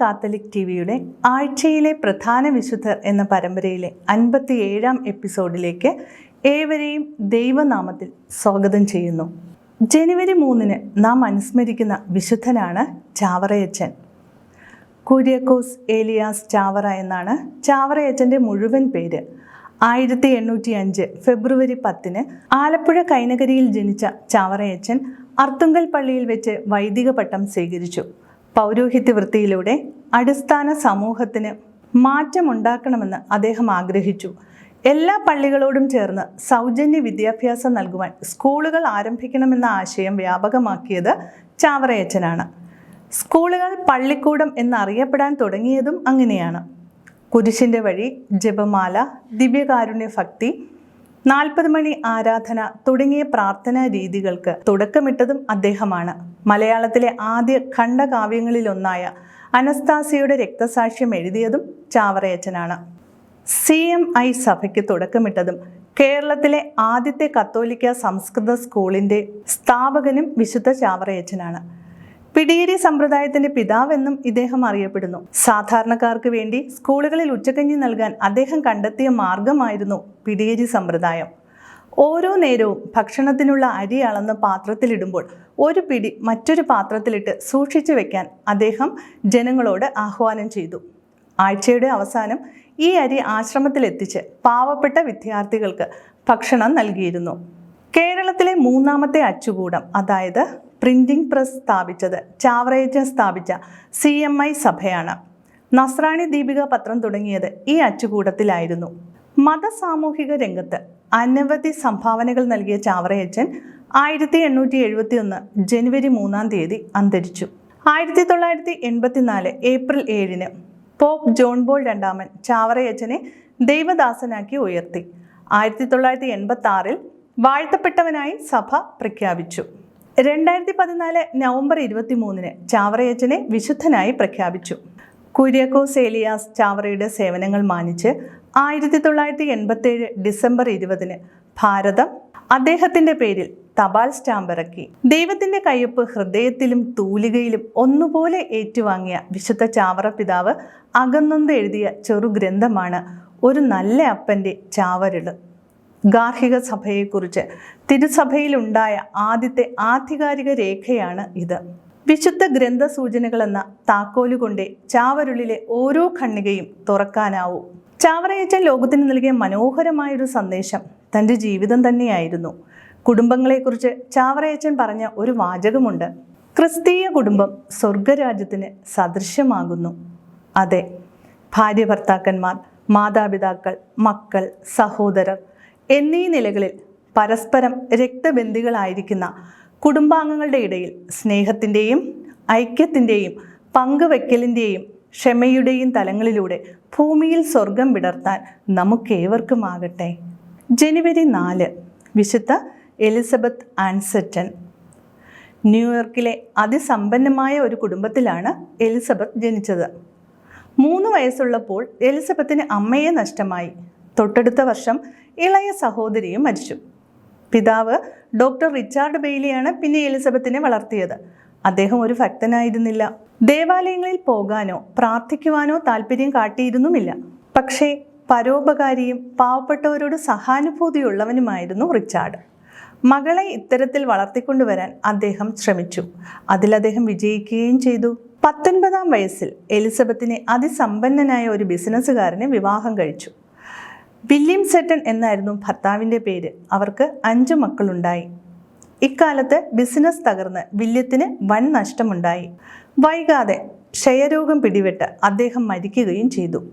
Catholic T വിയുടെ ആഴ്ചയിലെ പ്രധാന വിശുദ്ധർ എന്ന പരമ്പരയിലെ അൻപത്തിയേഴാം എപ്പിസോഡിലേക്ക് ഏവരെയും ദൈവനാമത്തിൽ സ്വാഗതം ചെയ്യുന്നു. ജനുവരി മൂന്നിന് നാം അനുസ്മരിക്കുന്ന വിശുദ്ധനാണ് ചാവറയച്ചൻ. കുര്യക്കോസ് ഏലിയാസ് ചാവറ എന്നാണ് ചാവറയച്ചന്റെ മുഴുവൻ പേര്. ആയിരത്തി എണ്ണൂറ്റി അഞ്ച് ഫെബ്രുവരി പത്തിന് ആലപ്പുഴ കൈനകരിയിൽ ജനിച്ച ചാവറയച്ചൻ അർത്തുങ്കൽ പള്ളിയിൽ വെച്ച് വൈദിക പട്ടം സ്വീകരിച്ചു പൗരോഹിത്യ വൃത്തിയിലൂടെ അടിസ്ഥാന സമൂഹത്തിന് മാറ്റമുണ്ടാക്കണമെന്ന് അദ്ദേഹം ആഗ്രഹിച്ചു. എല്ലാ പള്ളികളോടും ചേർന്ന് സൗജന്യ വിദ്യാഭ്യാസം നൽകുവാൻ സ്കൂളുകൾ ആരംഭിക്കണമെന്ന ആശയം വ്യാപകമാക്കിയത് ചാവറയച്ചനാണ്. സ്കൂളുകൾ പള്ളിക്കൂടം എന്നറിയപ്പെടാൻ തുടങ്ങിയതും അങ്ങനെയാണ്. കുരിശിന്റെ വഴി ജപമാല ദിവ്യകാരുണ്യ ഭക്തി നാൽപ്പത് മണി ആരാധന തുടങ്ങിയ പ്രാർത്ഥനാ രീതികൾക്ക് തുടക്കമിട്ടതും അദ്ദേഹമാണ്. മലയാളത്തിലെ ആദ്യ ഖണ്ഡകാവ്യങ്ങളിലൊന്നായ അനസ്താസിയുടെ രക്തസാക്ഷ്യം എഴുതിയതും ചാവറയച്ചനാണ്. സി എം ഐ സഭയ്ക്ക് തുടക്കമിട്ടതും കേരളത്തിലെ ആദ്യത്തെ കത്തോലിക്ക സംസ്കൃത സ്കൂളിന്റെ സ്ഥാപകനും വിശുദ്ധ ചാവറയച്ചനാണ്. പിടിയേരി സമ്പ്രദായത്തിന്റെ പിതാവെന്നും ഇദ്ദേഹം അറിയപ്പെടുന്നു. സാധാരണക്കാർക്ക് വേണ്ടി സ്കൂളുകളിൽ ഉച്ചക്കഞ്ഞി നൽകാൻ അദ്ദേഹം കണ്ടെത്തിയ മാർഗമായിരുന്നു പിടിയേരി സമ്പ്രദായം. ഓരോ നേരവും ഭക്ഷണത്തിനുള്ള അരി അളന്ന് പാത്രത്തിലിടുമ്പോൾ ഒരു പിടി മറ്റൊരു പാത്രത്തിലിട്ട് സൂക്ഷിച്ചു വെക്കാൻ അദ്ദേഹം ജനങ്ങളോട് ആഹ്വാനം ചെയ്തു. ആഴ്ചയുടെ അവസാനം ഈ അരി ആശ്രമത്തിലെത്തിച്ച് പാവപ്പെട്ട വിദ്യാർത്ഥികൾക്ക് ഭക്ഷണം നൽകിയിരുന്നു. കേരളത്തിലെ മൂന്നാമത്തെ അച്ചുകൂടം അതായത് പ്രിന്റിംഗ് പ്രസ് സ്ഥാപിച്ചത് ചാവറയച്ചൻ സ്ഥാപിച്ച സി എം ഐ സഭയാണ്. നസ്രാണി ദീപിക പത്രം തുടങ്ങിയത് ഈ അച്ചുകൂടത്തിലായിരുന്നു. മതസാമൂഹിക രംഗത്ത് അനവധി സംഭാവനകൾ നൽകിയ ചാവറയച്ചൻ ആയിരത്തി എണ്ണൂറ്റി എഴുപത്തി ഒന്ന് ജനുവരി മൂന്നാം തീയതി അന്തരിച്ചു. ആയിരത്തി തൊള്ളായിരത്തി എൺപത്തിനാല് ഏപ്രിൽ ഏഴിന് പോപ്പ് ജോൺ ബോൾ രണ്ടാമൻ ചാവറയച്ചനെ ദൈവദാസനാക്കി ഉയർത്തി. ആയിരത്തി തൊള്ളായിരത്തി എൺപത്തി ആറിൽ വാഴ്ത്തപ്പെട്ടവനായി സഭ പ്രഖ്യാപിച്ചു. രണ്ടായിരത്തി പതിനാല് നവംബർ ഇരുപത്തി മൂന്നിന് ചാവറയച്ചനെ വിശുദ്ധനായി പ്രഖ്യാപിച്ചു. കുര്യാക്കോസ് ഏലിയാസ് ചാവറയുടെ സേവനങ്ങൾ മാനിച്ച് ആയിരത്തി തൊള്ളായിരത്തി എൺപത്തേഴ് ഡിസംബർ ഇരുപതിന് ഭാരതം അദ്ദേഹത്തിന്റെ പേരിൽ തപാൽ സ്റ്റാമ്പ് ഇറക്കി ദൈവത്തിന്റെ കയ്യൊപ്പ് ഹൃദയത്തിലും തൂലികയിലും ഒന്നുപോലെ ഏറ്റുവാങ്ങിയ വിശുദ്ധ ചാവറ പിതാവ് അകന്നൊന്ത് എഴുതിയ ചെറു ഗ്രന്ഥമാണ് ഒരു നല്ല അപ്പന്റെ ചാവരട് ഗാർഹിക സഭയെക്കുറിച്ച്. തിരുസഭയിലുണ്ടായ ആദ്യത്തെ ആധികാരിക രേഖയാണ് ഇത്. വിശുദ്ധ ഗ്രന്ഥ സൂചനകളെന്ന താക്കോലുകൊണ്ടേ ചാവരുളിലെ ഓരോ ഖണ്ണികയും തുറക്കാനാവൂ. ചാവറയച്ചൻ ലോകത്തിന് നൽകിയ മനോഹരമായൊരു സന്ദേശം തന്റെ ജീവിതം തന്നെയായിരുന്നു. കുടുംബങ്ങളെക്കുറിച്ച് ചാവറയച്ചൻ പറഞ്ഞ ഒരു വാചകമുണ്ട്. ക്രിസ്തീയ കുടുംബം സ്വർഗരാജ്യത്തിന് സദൃശ്യമാകുന്നു. അതെ ഭാര്യ ഭർത്താക്കന്മാർ മാതാപിതാക്കൾ മക്കൾ സഹോദരർ എന്നീ നിലകളിൽ പരസ്പരം രക്തബന്ധികളായിരിക്കുന്ന കുടുംബാംഗങ്ങളുടെ ഇടയിൽ സ്നേഹത്തിന്റെയും ഐക്യത്തിന്റെയും പങ്കുവെക്കലിന്റെയും ക്ഷമയുടെയും തലങ്ങളിലൂടെ ഭൂമിയിൽ സ്വർഗം വിടർത്താൻ നമുക്കേവർക്കുമാകട്ടെ. ജനുവരി നാല് വിശുദ്ധ എലിസബത്ത് ആൻസെറ്റൻ. ന്യൂയോർക്കിലെ അതിസമ്പന്നമായ ഒരു കുടുംബത്തിലാണ് എലിസബത്ത് ജനിച്ചത്. മൂന്ന് വയസ്സുള്ളപ്പോൾ എലിസബത്തിന് അമ്മയെ നഷ്ടമായി. തൊട്ടടുത്ത വർഷം ഇളയ സഹോദരിയും മരിച്ചു. പിതാവ് ഡോക്ടർ റിച്ചാർഡ് ബെയ്ലിയാണ് പിന്നെ എലിസബത്തിനെ വളർത്തിയത്. അദ്ദേഹം ഒരു ഭക്തനായിരുന്നില്ല. ദേവാലയങ്ങളിൽ പോകാനോ പ്രാർത്ഥിക്കുവാനോ താല്പര്യം കാട്ടിയിരുന്നുമില്ല. പക്ഷേ പരോപകാരിയും പാവപ്പെട്ടവരോട് സഹാനുഭൂതിയുള്ളവനുമായിരുന്നു റിച്ചാർഡ്. മകളെ ഇത്തരത്തിൽ വളർത്തിക്കൊണ്ടുവരാൻ അദ്ദേഹം ശ്രമിച്ചു. അതിൽ അദ്ദേഹം വിജയിക്കുകയും ചെയ്തു. പത്തൊൻപതാം വയസ്സിൽ എലിസബത്തിനെ അതിസമ്പന്നനായ ഒരു ബിസിനസ്സുകാരനെ വിവാഹം കഴിച്ചു. വില്യം സെറ്റൻ എന്നായിരുന്നു ഭർത്താവിന്റെ പേര്. അവർക്ക് അഞ്ച് മക്കളുണ്ടായി. ഇക്കാലത്ത് ബിസിനസ് തകർന്ന് വില്യത്തിന് വൻ നഷ്ടമുണ്ടായി. വൈകാതെ ക്ഷയരോഗം പിടിപെട്ട് അദ്ദേഹം മരിക്കുകയും ചെയ്തു.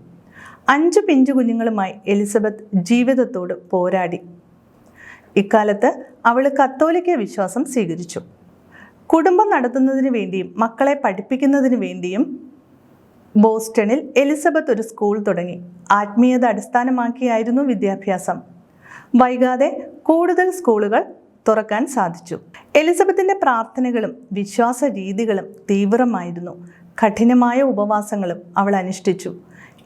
അഞ്ച് പിഞ്ചു കുഞ്ഞുങ്ങളുമായി എലിസബത്ത് ജീവിതത്തോട് പോരാടി. ഇക്കാലത്ത് അവൾ കത്തോലിക്ക വിശ്വാസം സ്വീകരിച്ചു. കുടുംബം നടത്തുന്നതിന് വേണ്ടിയും മക്കളെ പഠിപ്പിക്കുന്നതിന് വേണ്ടിയും ബോസ്റ്റണിൽ എലിസബത്ത് ഒരു സ്കൂൾ തുടങ്ങി. ആത്മീയത അടിസ്ഥാനമാക്കിയായിരുന്നു വിദ്യാഭ്യാസം. വൈകാതെ കൂടുതൽ സ്കൂളുകൾ തുറക്കാൻ സാധിച്ചു. എലിസബത്തിന്റെ പ്രാർത്ഥനകളും വിശ്വാസ രീതികളും തീവ്രമായിരുന്നു. കഠിനമായ ഉപവാസങ്ങളും അവൾ അനുഷ്ഠിച്ചു.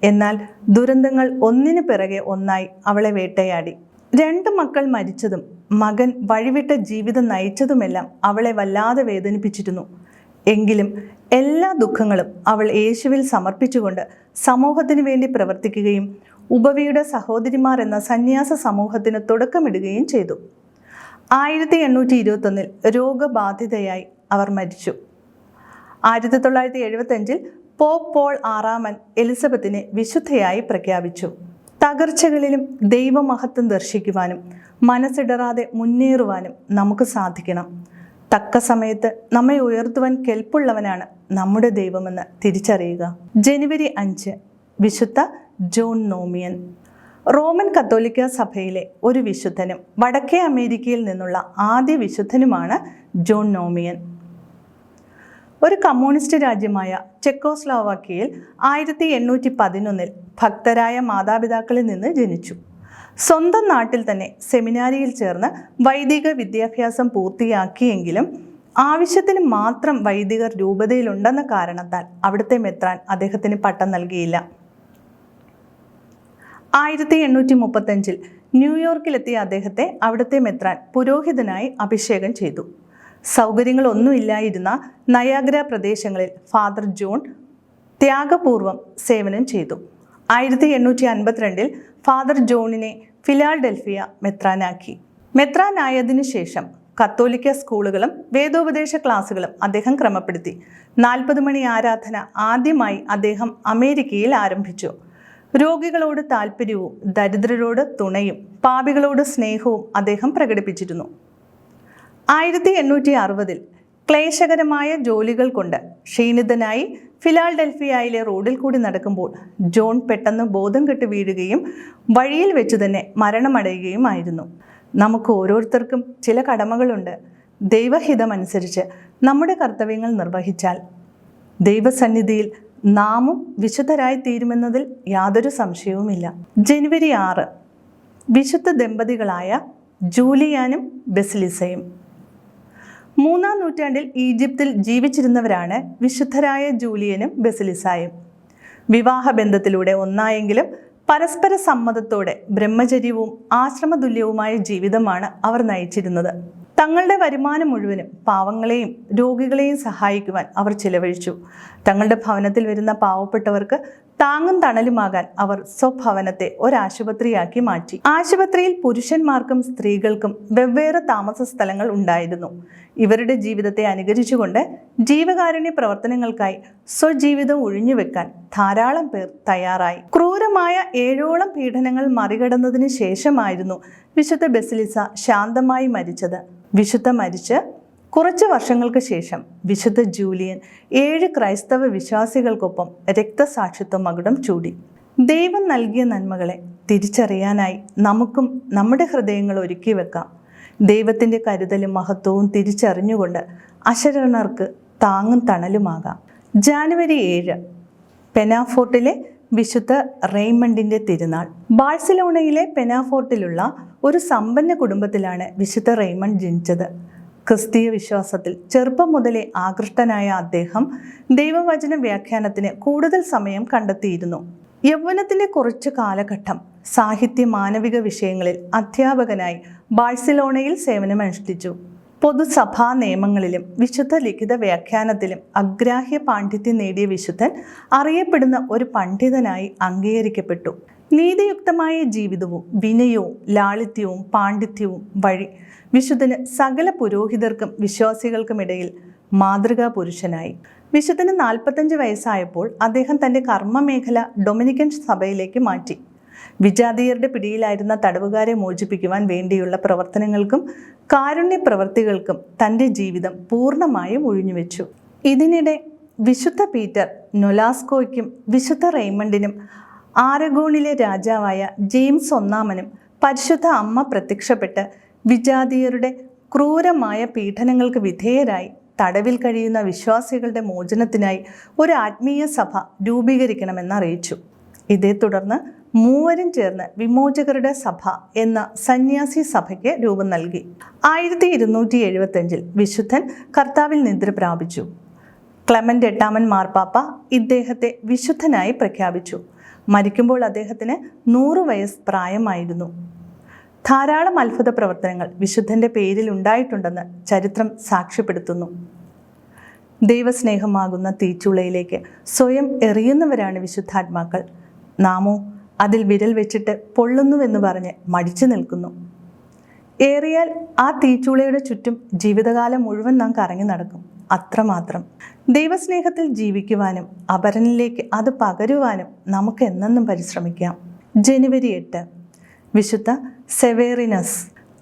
എന്നാൽ ദുരന്തങ്ങൾ ഒന്നിനു പിറകെ ഒന്നായി അവളെ വേട്ടയാടി. രണ്ട് മക്കൾ മരിച്ചതും മകൻ വഴിവിട്ട ജീവിതം നയിച്ചതുമെല്ലാം അവളെ വല്ലാതെ വേദനിപ്പിച്ചിരുന്നു. എങ്കിലും എല്ലാ ദുഃഖങ്ങളും അവൾ യേശുവിൽ സമർപ്പിച്ചുകൊണ്ട് സമൂഹത്തിന് വേണ്ടി പ്രവർത്തിക്കുകയും ഉപവിയുടെ സഹോദരിമാർ എന്ന സന്യാസ സമൂഹത്തിന് തുടക്കമിടുകയും ചെയ്തു. ആയിരത്തി എണ്ണൂറ്റി ഇരുപത്തൊന്നിൽ രോഗബാധിതയായി അവർ മരിച്ചു. ആയിരത്തി തൊള്ളായിരത്തി എഴുപത്തഞ്ചിൽ പോപ്പ് പോൾ ആറാമൻ എലിസബത്തിനെ വിശുദ്ധയായി പ്രഖ്യാപിച്ചു. തകർച്ചകളിലും ദൈവമഹത്വം ദർശിക്കുവാനും മനസ്സിടറാതെ മുന്നേറുവാനും നമുക്ക് സാധിക്കണം. തക്ക സമയത്ത് നമ്മെ ഉയർത്തുവാൻ കെൽപ്പുള്ളവനാണ് നമ്മുടെ ദൈവമെന്ന് തിരിച്ചറിയുക. ജനുവരി അഞ്ച് വിശുദ്ധ ജോൺ നോമിയൻ. റോമൻ കത്തോലിക്ക സഭയിലെ ഒരു വിശുദ്ധനും വടക്കേ അമേരിക്കയിൽ നിന്നുള്ള ആദ്യ വിശുദ്ധനുമാണ് ജോൺ നോമിയൻ. ഒരു കമ്മ്യൂണിസ്റ്റ് രാജ്യമായ ചെക്കോസ്ലോവാക്കിയയിൽ ആയിരത്തി എണ്ണൂറ്റി പതിനൊന്നിൽ ഭക്തരായ മാതാപിതാക്കളിൽ നിന്ന് ജനിച്ചു. സ്വന്തം നാട്ടിൽ തന്നെ സെമിനാരിയിൽ ചേർന്ന് വൈദിക വിദ്യാഭ്യാസം പൂർത്തിയാക്കിയെങ്കിലും ആവശ്യത്തിന് മാത്രം വൈദികർ രൂപതയിലുണ്ടെന്ന കാരണത്താൽ അവിടുത്തെ മെത്രാൻ അദ്ദേഹത്തിന് പട്ടം നൽകിയില്ല. ആയിരത്തി എണ്ണൂറ്റി മുപ്പത്തഞ്ചിൽ ന്യൂയോർക്കിലെത്തിയ അദ്ദേഹത്തെ അവിടുത്തെ മെത്രാൻ പുരോഹിതനായി അഭിഷേകം ചെയ്തു. സൗകര്യങ്ങളൊന്നുമില്ലായിരുന്ന നയാഗ്ര പ്രദേശങ്ങളിൽ ഫാദർ ജോൺ ത്യാഗപൂർവം സേവനം ചെയ്തു. ആയിരത്തി എണ്ണൂറ്റി അൻപത്തിരണ്ടിൽ ഫാദർ ജോണിനെ ഫിലാഡൽഫിയ മെത്രാനാക്കി. മെത്രാനായതിനു ശേഷം കത്തോലിക്ക സ്കൂളുകളും വേദോപദേശ ക്ലാസുകളും അദ്ദേഹം ക്രമപ്പെടുത്തി. നാൽപ്പത് മണി ആരാധന ആദ്യമായി അദ്ദേഹം അമേരിക്കയിൽ ആരംഭിച്ചു. രോഗികളോട് താല്പര്യവും ദരിദ്രരോട് തുണയും പാപികളോട് സ്നേഹവും അദ്ദേഹം പ്രകടിപ്പിച്ചിരുന്നു. ആയിരത്തി എണ്ണൂറ്റി അറുപതിൽ ക്ലേശകരമായ ജോലികൾ കൊണ്ട് ക്ഷീണിതനായി ഫിലാൽഡൽഫിയയിലെ റോഡിൽ കൂടി നടക്കുമ്പോൾ ജോൺ പെട്ടെന്ന് ബോധം കെട്ട് വീഴുകയും വഴിയിൽ വെച്ച് തന്നെ മരണമടയുകയുമായിരുന്നു. നമുക്ക് ഓരോരുത്തർക്കും ചില കടമകളുണ്ട്. ദൈവഹിതമനുസരിച്ച് നമ്മുടെ കർത്തവ്യങ്ങൾ നിർവഹിച്ചാൽ ദൈവസന്നിധിയിൽ നാമും വിശുദ്ധരായി തീരുമെന്നതിൽ യാതൊരു സംശയവുമില്ല. ജനുവരി ആറ് വിശുദ്ധ ദമ്പതികളായ ജൂലിയാനും ബെസിലിസയും മൂന്നാം നൂറ്റാണ്ടിൽ ഈജിപ്തിൽ ജീവിച്ചിരുന്നവരാണ് വിശുദ്ധരായ ജൂലിയനും ബെസിലിസായും. വിവാഹബന്ധത്തിലൂടെ ഒന്നായെങ്കിലും പരസ്പര സമ്മതത്തോടെ ബ്രഹ്മചര്യവും ആശ്രമതുല്യവുമായ ജീവിതമാണ് അവർ നയിച്ചിരുന്നത്. തങ്ങളുടെ വരുമാനം മുഴുവനും പാവങ്ങളെയും രോഗികളെയും സഹായിക്കുവാൻ അവർ ചിലവഴിച്ചു. തങ്ങളുടെ ഭവനത്തിൽ വരുന്ന പാവപ്പെട്ടവർക്ക് താങ്ങും തണലുമാകാൻ അവർ സ്വഭവനത്തെ ഒരാശുപത്രിയാക്കി മാറ്റി. ആശുപത്രിയിൽ പുരുഷന്മാർക്കും സ്ത്രീകൾക്കും വെവ്വേറെ താമസ സ്ഥലങ്ങൾ ഉണ്ടായിരുന്നു. ഇവരുടെ ജീവിതത്തെ അനുകരിച്ചുകൊണ്ട് ജീവകാരുണ്യ പ്രവർത്തനങ്ങൾക്കായി സ്വജീവിതം ഒഴിഞ്ഞുവെക്കാൻ ധാരാളം പേർ തയ്യാറായി. ക്രൂരമായ ഏഴോളം പീഡനങ്ങൾ മറികടന്നതിന് ശേഷമായിരുന്നു വിശുദ്ധ ബെസിലിസ ശാന്തമായി മരിച്ചത്. വിശുദ്ധ മരിച്ച് കുറച്ച് വർഷങ്ങൾക്ക് ശേഷം വിശുദ്ധ ജൂലിയൻ ഏഴ് ക്രൈസ്തവ വിശ്വാസികൾക്കൊപ്പം രക്തസാക്ഷിത്വ മകുടം ചൂടി. ദൈവം നൽകിയ നന്മകളെ തിരിച്ചറിയാനായി നമുക്കും നമ്മുടെ ഹൃദയങ്ങൾ ഒരുക്കി വെക്കാം. ദൈവത്തിന്റെ കരുതലും മഹത്വവും തിരിച്ചറിഞ്ഞുകൊണ്ട് അശരണർക്ക് താങ്ങും തണലുമാകാം. ജാനുവരി ഏഴ് പെനാഫോർട്ടിലെ വിശുദ്ധ റെയ്മണ്ടിന്റെ തിരുനാൾ. ബാഴ്സലോണയിലെ പെനാഫോർട്ടിലുള്ള ഒരു സമ്പന്ന കുടുംബത്തിലാണ് വിശുദ്ധ റെയ്മണ്ട് ജനിച്ചത്. ക്രിസ്തീയ വിശ്വാസത്തിൽ ചെറുപ്പം മുതലേ ആകൃഷ്ടനായ അദ്ദേഹം ദൈവവചന വ്യാഖ്യാനത്തിന് കൂടുതൽ സമയം കണ്ടെത്തിയിരുന്നു. യൗവനത്തിന്റെ കുറച്ചു കാലഘട്ടം സാഹിത്യ മാനവിക വിഷയങ്ങളിൽ അധ്യാപകനായി ബാഴ്സലോണയിൽ സേവനമനുഷ്ഠിച്ചു. പൊതുസഭാ നിയമങ്ങളിലും വിശുദ്ധ ലിഖിത വ്യാഖ്യാനത്തിലും അഗ്രാഹ്യ പാണ്ഡിത്യം നേടിയ വിശുദ്ധൻ അറിയപ്പെടുന്ന ഒരു പണ്ഡിതനായി അംഗീകരിക്കപ്പെട്ടു. നീതിയുക്തമായ ജീവിതവും വിനയവും ലാളിത്യവും പാണ്ഡിത്യവും വഴി വിശുദ്ധന് സകല പുരോഹിതർക്കും വിശ്വാസികൾക്കുമിടയിൽ മാതൃകാ പുരുഷനായി. വിശുദ്ധന് നാൽപ്പത്തഞ്ച് വയസ്സായപ്പോൾ അദ്ദേഹം തന്റെ കർമ്മമേഖല ഡൊമിനിക്കൻ സഭയിലേക്ക് മാറ്റി. വിജാതീയരുടെ പിടിയിലായിരുന്ന തടവുകാരെ മോചിപ്പിക്കുവാൻ വേണ്ടിയുള്ള പ്രവർത്തനങ്ങൾക്കും കാരുണ്യ പ്രവർത്തികൾക്കും തന്റെ ജീവിതം പൂർണമായും ഒഴിഞ്ഞുവെച്ചു. ഇതിനിടെ വിശുദ്ധ പീറ്റർ നൊലാസ്കോയ്ക്കും വിശുദ്ധ റെയ്മണ്ടിനും ആരഗോണിലെ രാജാവായ ജെയിംസ് ഒന്നാമനും പരിശുദ്ധ അമ്മ പ്രത്യക്ഷപ്പെട്ട് വിജാതീയരുടെ ക്രൂരമായ പീഡനങ്ങൾക്ക് വിധേയരായി തടവിൽ കഴിയുന്ന വിശ്വാസികളുടെ മോചനത്തിനായി ഒരു ആത്മീയ സഭ രൂപീകരിക്കണമെന്ന് അറിയിച്ചു. ഇതേ തുടർന്ന് മൂവരും ചേർന്ന് വിമോചകരുടെ സഭ എന്ന സന്യാസി സഭയ്ക്ക് രൂപം നൽകി. ആയിരത്തി ഇരുന്നൂറ്റി എഴുപത്തഞ്ചിൽ വിശുദ്ധൻ കർത്താവിൽ നിദ്ര പ്രാപിച്ചു. ക്ലെമന്റ് എട്ടാമൻ മാർപ്പാപ്പ ഇദ്ദേഹത്തെ വിശുദ്ധനായി പ്രഖ്യാപിച്ചു. മരിക്കുമ്പോൾ അദ്ദേഹത്തിന് നൂറ് വയസ്സ് പ്രായമായിരുന്നു. ധാരാളം അത്ഭുത പ്രവർത്തനങ്ങൾ വിശുദ്ധന്റെ പേരിൽ ഉണ്ടായിട്ടുണ്ടെന്ന് ചരിത്രം സാക്ഷ്യപ്പെടുത്തുന്നു. ദൈവസ്നേഹമാകുന്ന തീച്ചുളയിലേക്ക് സ്വയം എറിയുന്നവരാണ് വിശുദ്ധാത്മാക്കൾ. നാമോ അതിൽ വിരൽ വെച്ചിട്ട് പൊള്ളുന്നുവെന്ന് പറഞ്ഞ് മടിച്ചു നിൽക്കുന്നു. ഏറിയാൽ ആ തീച്ചുളയുടെ ചുറ്റും ജീവിതകാലം മുഴുവൻ നാം കറങ്ങി നടക്കും. അത്രമാത്രം. ദൈവസ്നേഹത്തിൽ ജീവിക്കുവാനും അപരനിലേക്ക് അത് പകരുവാനും നമുക്ക് എന്നെന്നും പരിശ്രമിക്കാം. ജനുവരി എട്ട്. വിശുദ്ധ സെവേറിനസ്.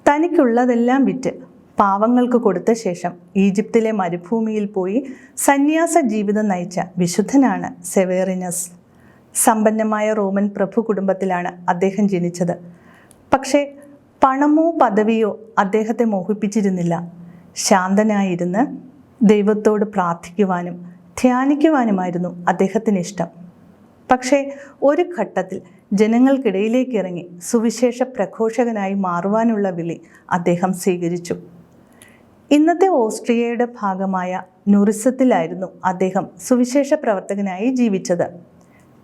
തനിക്കുള്ളതെല്ലാം വിറ്റ് പാവങ്ങൾക്ക് കൊടുത്ത ശേഷം ഈജിപ്തിലെ മരുഭൂമിയിൽ പോയി സന്യാസ ജീവിതം നയിച്ച വിശുദ്ധനാണ് സെവേറിനസ്. സമ്പന്നമായ റോമൻ പ്രഭു കുടുംബത്തിലാണ് അദ്ദേഹം ജനിച്ചത്. പക്ഷേ പണമോ പദവിയോ അദ്ദേഹത്തെ മോഹിപ്പിച്ചിരുന്നില്ല. ശാന്തനായിരുന്ന് ദൈവത്തോട് പ്രാർത്ഥിക്കുവാനും ധ്യാനിക്കുവാനുമായിരുന്നു അദ്ദേഹത്തിന് ഇഷ്ടം പക്ഷേ ഒരു ഘട്ടത്തിൽ ജനങ്ങൾക്കിടയിലേക്ക് ഇറങ്ങി സുവിശേഷ പ്രഘോഷകനായി മാറുവാനുള്ള വിളി അദ്ദേഹം സ്വീകരിച്ചു. ഇന്നത്തെ ഓസ്ട്രിയയുടെ ഭാഗമായ നുറിസത്തിലായിരുന്നു അദ്ദേഹം സുവിശേഷ പ്രവർത്തകനായി ജീവിച്ചത്.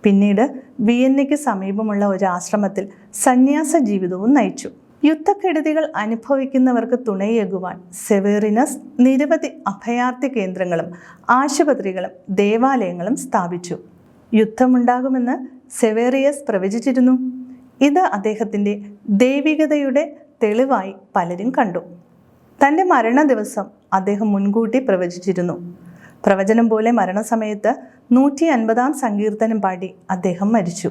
പിന്നീട് വിയന്നയ്ക്ക് സമീപമുള്ള ഒരു ആശ്രമത്തിൽ സന്യാസ ജീവിതവും നയിച്ചു. യുദ്ധക്കെടുതികൾ അനുഭവിക്കുന്നവർക്ക് തുണയേകുവാൻ സെവേറിനസ് നിരവധി അഭയാർത്ഥി കേന്ദ്രങ്ങളും ആശുപത്രികളും ദേവാലയങ്ങളും സ്ഥാപിച്ചു. യുദ്ധമുണ്ടാകുമെന്ന് സെവേറിയസ് പ്രവചിച്ചിരുന്നു. ഇത് അദ്ദേഹത്തിന്റെ ദൈവികതയുടെ തെളിവായി പലരും കണ്ടു. തന്റെ മരണ ദിവസം അദ്ദേഹം മുൻകൂട്ടി പ്രവചിച്ചിരുന്നു. പ്രവചനം പോലെ മരണസമയത്ത് നൂറ്റി അൻപതാം സങ്കീർത്തനം പാടി അദ്ദേഹം മരിച്ചു.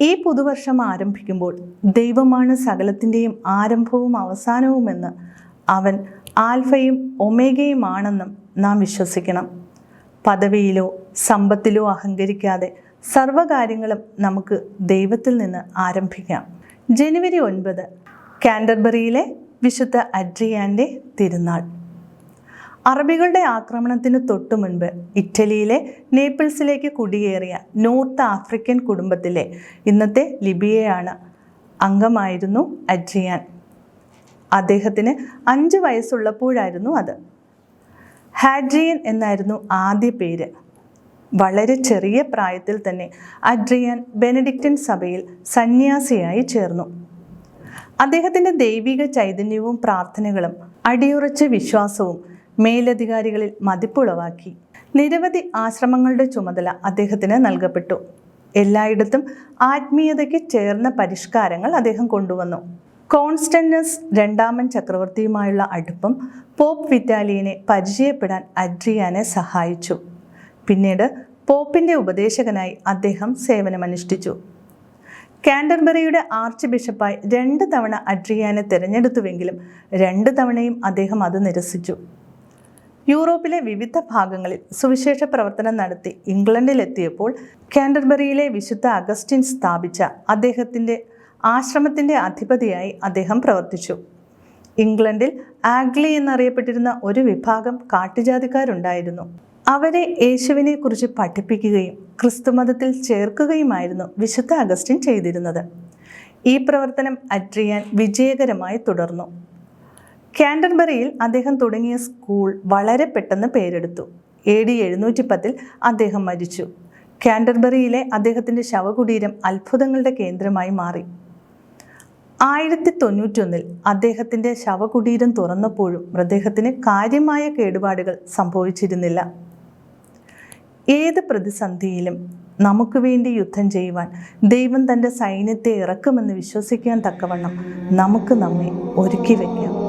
ഈ പുതുവർഷം ആരംഭിക്കുമ്പോൾ ദൈവമാണ് സകലത്തിന്റെയും ആരംഭവും അവസാനവുമെന്ന് അവൻ ആൽഫയും ഒമേഗയുമാണെന്നും നാം വിശ്വസിക്കണം. പദവിയിലോ സമ്പത്തിലോ അഹങ്കരിക്കാതെ സർവകാര്യങ്ങളും നമുക്ക് ദൈവത്തിൽ നിന്ന് ആരംഭിക്കാം. ജനുവരി ഒൻപത് കാൻഡർബറിയിലെ വിശുദ്ധ അഡ്രിയാന്റെ തിരുനാൾ. അറബികളുടെ ആക്രമണത്തിന് തൊട്ടു മുൻപ് ഇറ്റലിയിലെ നേപ്പിൾസിലേക്ക് കുടിയേറിയ നോർത്ത് ആഫ്രിക്കൻ കുടുംബത്തിലെ ഇന്നത്തെ ലിബിയയാണ് അംഗമായിരുന്നു അഡ്രിയാൻ. അദ്ദേഹത്തിന് അഞ്ച് വയസ്സുള്ളപ്പോഴായിരുന്നു അത്. ഹാഡ്രിയൻ എന്നായിരുന്നു ആദ്യ പേര്. വളരെ ചെറിയ പ്രായത്തിൽ തന്നെ അഡ്രിയൻ ബെനഡിക്റ്റൻ സഭയിൽ സന്യാസിയായി ചേർന്നു. അദ്ദേഹത്തിന്റെ ദൈവിക ചൈതന്യവും പ്രാർത്ഥനകളും അടിയുറച്ച വിശ്വാസവും മേലധികാരികളിൽ മതിപ്പുളവാക്കി. നിരവധി ആശ്രമങ്ങളുടെ ചുമതല അദ്ദേഹത്തിന് നൽകപ്പെട്ടു. എല്ലായിടത്തും ആത്മീയതയ്ക്ക് ചേർന്ന പരിഷ്കാരങ്ങൾ അദ്ദേഹം കൊണ്ടുവന്നു. കോൺസ്റ്റന്റസ് രണ്ടാമൻ ചക്രവർത്തിയുമായുള്ള അടുപ്പം പോപ്പ് വിറ്റാലിയനെ പരിചയപ്പെടാൻ അഡ്രിയാനെ സഹായിച്ചു. പിന്നീട് പോപ്പിന്റെ ഉപദേശകനായി അദ്ദേഹം സേവനമനുഷ്ഠിച്ചു. കാൻഡർബറിയുടെ ആർച്ച് ബിഷപ്പായി രണ്ട് തവണ അഡ്രിയാനെ തിരഞ്ഞെടുത്തുവെങ്കിലും രണ്ട് തവണയും അദ്ദേഹം അത് നിരസിച്ചു. യൂറോപ്പിലെ വിവിധ ഭാഗങ്ങളിൽ സുവിശേഷ പ്രവർത്തനം നടത്തി ഇംഗ്ലണ്ടിലെത്തിയപ്പോൾ കാൻഡർബറിയിലെ വിശുദ്ധ അഗസ്റ്റിൻ സ്ഥാപിച്ച അദ്ദേഹത്തിന്റെ ആശ്രമത്തിന്റെ അധിപതിയായി അദ്ദേഹം പ്രവർത്തിച്ചു. ഇംഗ്ലണ്ടിൽ ആഗ്ലി എന്നറിയപ്പെട്ടിരുന്ന ഒരു വിഭാഗം കാട്ടുജാതിക്കാരുണ്ടായിരുന്നു. അവരെ യേശുവിനെ കുറിച്ച് പഠിപ്പിക്കുകയും ക്രിസ്തുമതത്തിൽ ചേർക്കുകയുമായിരുന്നു വിശുദ്ധ അഗസ്റ്റിൻ ചെയ്തിരുന്നത്. ഈ പ്രവർത്തനം അഡ്രിയാൻ വിജയകരമായി തുടർന്നു. കാൻഡർബറിയിൽ അദ്ദേഹം തുടങ്ങിയ സ്കൂൾ വളരെ പെട്ടെന്ന് പേരെടുത്തു. എ ഡി എഴുന്നൂറ്റി പത്തിൽ അദ്ദേഹം മരിച്ചു. കാൻഡർബറിയിലെ അദ്ദേഹത്തിന്റെ ശവകുടീരം അത്ഭുതങ്ങളുടെ കേന്ദ്രമായി മാറി. ആയിരത്തി തൊണ്ണൂറ്റൊന്നിൽ അദ്ദേഹത്തിന്റെ ശവകുടീരം തുറന്നപ്പോഴും മൃതദേഹത്തിന് കാര്യമായ കേടുപാടുകൾ സംഭവിച്ചിരുന്നില്ല. ഏത് പ്രതിസന്ധിയിലും നമുക്ക് വേണ്ടി യുദ്ധം ചെയ്യുവാൻ ദൈവം തന്റെ സൈന്യത്തെ ഇറക്കുമെന്ന് വിശ്വസിക്കാൻ തക്കവണ്ണം നമുക്ക് നമ്മെ ഒരുക്കി വയ്ക്കാം.